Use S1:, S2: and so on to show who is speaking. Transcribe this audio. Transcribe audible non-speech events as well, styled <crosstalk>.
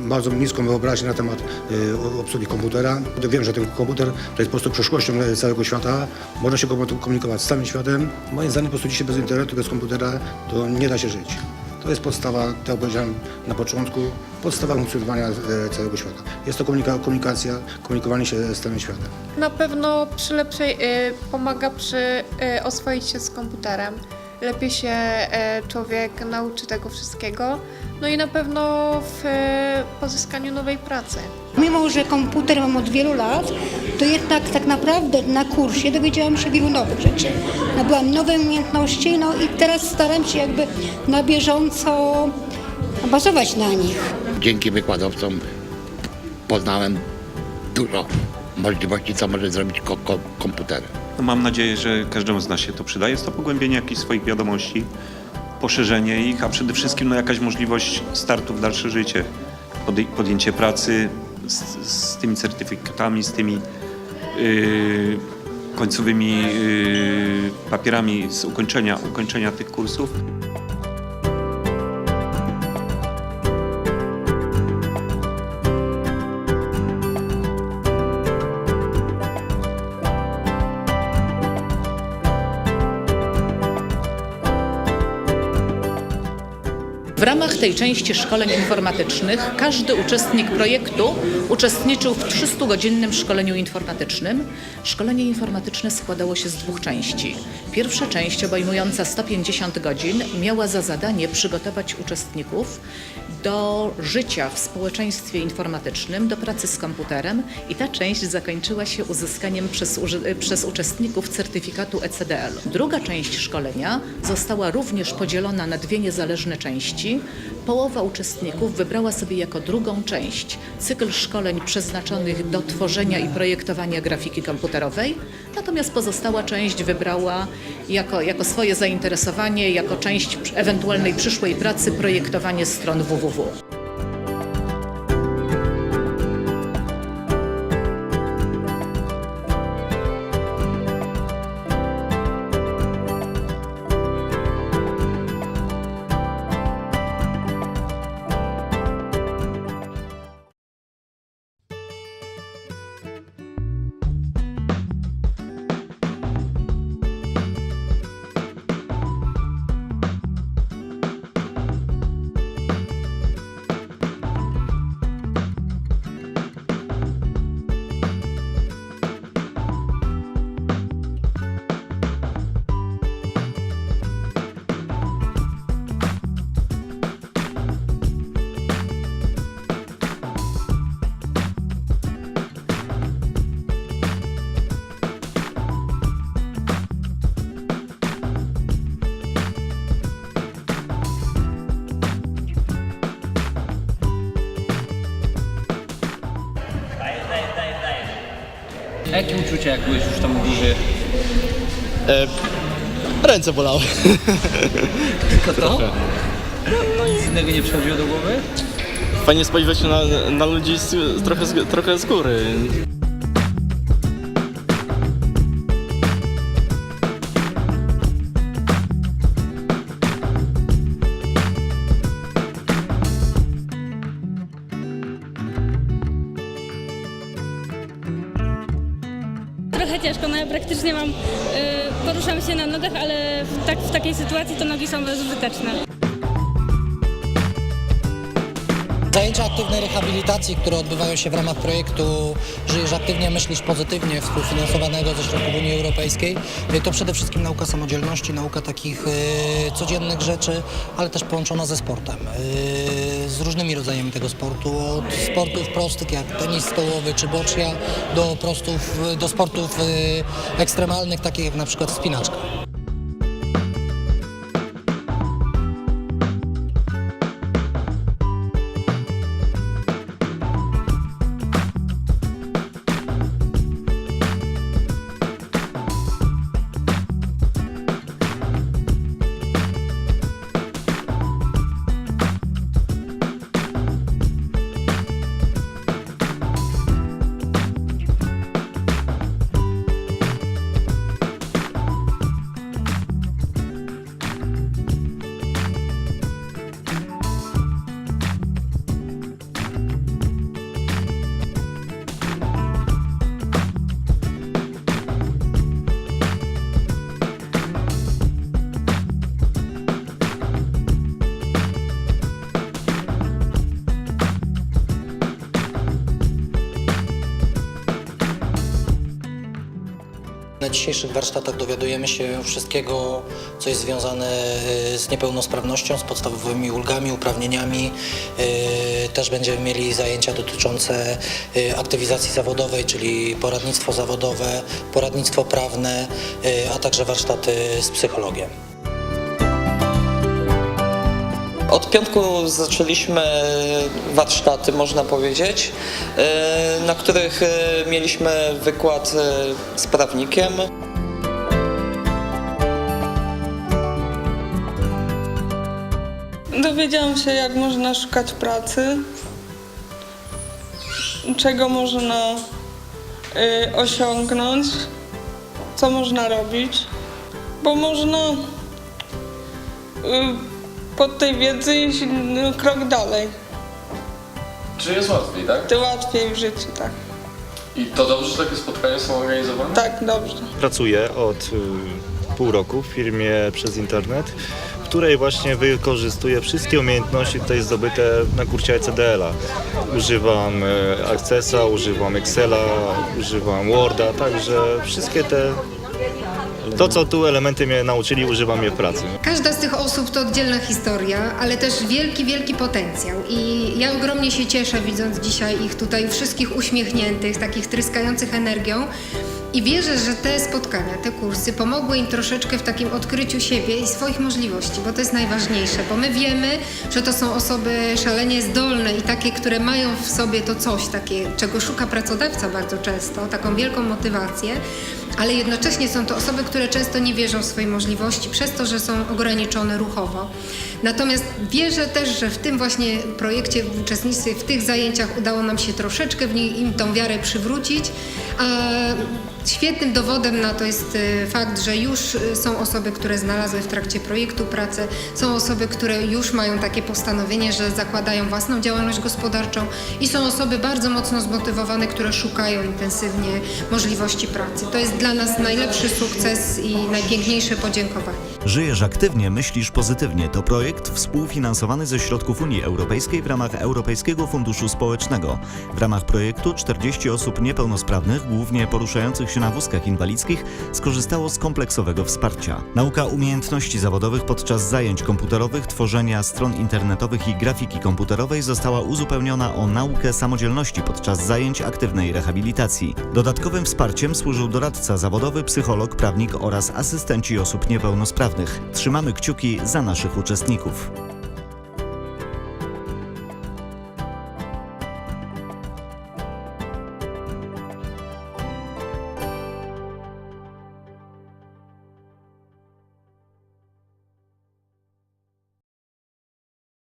S1: bardzo niską wyobraźnię na temat y, obsługi komputera. Wiem, że ten komputer to jest po prostu przyszłością e, całego świata. Można się komu- komunikować z całym światem. Moim zdaniem po prostu dzisiaj bez internetu, bez komputera to nie da się żyć. To jest podstawa, tak jak powiedziałem na początku, podstawa funkcjonowania e, całego świata. Jest to komunika- komunikacja, komunikowanie się z całym światem.
S2: Na pewno przy lepszej, y, pomaga przy y, oswoić się z komputerem. Lepiej się y, człowiek nauczy tego wszystkiego. No i na pewno w y, pozyskaniu nowej pracy.
S3: Mimo, że komputer mam od wielu lat, to jednak tak naprawdę na kursie dowiedziałam się wielu nowych rzeczy. Nabyłam nowe umiejętności, no i teraz staram się jakby na bieżąco bazować na nich.
S4: dzięki wykładowcom poznałem dużo możliwości, co może zrobić ko- ko- komputer.
S5: No mam nadzieję, że każdemu z nas się to przyda. Jest to pogłębienie jakichś swoich wiadomości, poszerzenie ich, a przede wszystkim no, jakaś możliwość startu w dalsze życie. Podjęcie pracy z, z tymi certyfikatami, z tymi yy, końcowymi yy, papierami z ukończenia, ukończenia tych kursów.
S6: Ramach tej części szkoleń informatycznych każdy uczestnik projektu uczestniczył w 300-godzinnym szkoleniu informatycznym. Szkolenie informatyczne składało się z dwóch części. Pierwsza część, obejmująca 150 godzin, miała za zadanie przygotować uczestników do życia w społeczeństwie informatycznym, do pracy z komputerem i ta część zakończyła się uzyskaniem przez, przez uczestników certyfikatu ECDL. Druga część szkolenia została również podzielona na dwie niezależne części. Połowa uczestników wybrała sobie jako drugą część cykl szkoleń przeznaczonych do tworzenia i projektowania grafiki komputerowej, natomiast pozostała część wybrała jako, jako swoje zainteresowanie, jako część ewentualnej przyszłej pracy projektowanie stron www.
S7: Jakie uczucia, jak byłeś już tam u góry?
S8: Ręce bolały. <laughs>
S7: Tylko to? No nic innego nie przychodziło do głowy?
S8: Fajnie się na, na ludzi z, trochę, z, trochę z góry.
S9: Trochę ciężko, no ja praktycznie mam, y, poruszam się na nogach, ale w, tak, w takiej sytuacji to nogi są bezużyteczne.
S10: Zajęcia aktywnej rehabilitacji, które odbywają się w ramach projektu Żyjesz aktywnie, myślisz pozytywnie, współfinansowanego ze środków Unii Europejskiej, y, to przede wszystkim nauka samodzielności, nauka takich y, codziennych rzeczy, ale też połączona ze sportem. Y, z różnymi rodzajami tego sportu, od sportów prostych jak tenis stołowy czy bocznia, do, prostów, do sportów ekstremalnych, takich jak na przykład wspinaczka. Dzisiejszych warsztatach dowiadujemy się wszystkiego, co jest związane y, z niepełnosprawnością, z podstawowymi ulgami, uprawnieniami. Y, Też będziemy mieli zajęcia dotyczące y, aktywizacji zawodowej, czyli poradnictwo zawodowe, poradnictwo prawne, a także warsztaty z psychologiem.
S8: Od piątku zaczęliśmy warsztaty, można powiedzieć, e, na których e, mieliśmy wykład e, z prawnikiem.
S9: Dowiedziałam się, jak można szukać pracy, czego można osiągnąć, co można robić, bo można pod tej wiedzy iść y, krok dalej.
S11: Czy jest łatwiej, tak?
S9: To łatwiej w życiu, tak.
S11: I to dobrze, że takie spotkania są organizowane?
S9: Tak, dobrze.
S12: Pracuję od y, pół roku w firmie przez internet, w której właśnie wykorzystuję wszystkie umiejętności tutaj zdobyte na kursie ECDL-a. Używam y, Accessa, używam Excela, używam Worda, także wszystkie te to, co tu elementy mnie nauczyli, używam je w pracy.
S3: Każda z tych osób to oddzielna historia, ale też wielki, wielki potencjał. I ja ogromnie się cieszę, widząc dzisiaj ich tutaj wszystkich uśmiechniętych, takich tryskających energią. I wierzę, że te spotkania, te kursy pomogły im troszeczkę w takim odkryciu siebie i swoich możliwości, bo to jest najważniejsze, bo my wiemy, że to są osoby szalenie zdolne i takie, które mają w sobie to coś takie, czego szuka pracodawca bardzo często, taką wielką motywację, ale jednocześnie są to osoby, które często nie wierzą w swoje możliwości przez to, że są ograniczone ruchowo. Natomiast wierzę też, że w tym właśnie projekcie, w uczestnictwie w tych zajęciach udało nam się troszeczkę w niej, im tą wiarę przywrócić. A świetnym dowodem na to jest e, fakt, że już e, są osoby, które znalazły w trakcie projektu pracę, są osoby, które już mają takie postanowienie, że zakładają własną działalność gospodarczą i są osoby bardzo mocno zmotywowane, które szukają intensywnie możliwości pracy. To jest dla nas najlepszy sukces i najpiękniejsze podziękowanie.
S13: Żyjesz aktywnie, myślisz pozytywnie to projekt współfinansowany ze środków Unii Europejskiej w ramach Europejskiego Funduszu Społecznego. W ramach projektu 40 osób niepełnosprawnych, głównie poruszających się na wózkach inwalidzkich, skorzystało z kompleksowego wsparcia. Nauka umiejętności zawodowych podczas zajęć komputerowych, tworzenia stron internetowych i grafiki komputerowej została uzupełniona o naukę samodzielności podczas zajęć aktywnej rehabilitacji. Dodatkowym wsparciem służył doradca zawodowy, psycholog, prawnik oraz asystenci osób niepełnosprawnych. Trzymamy kciuki za naszych uczestników.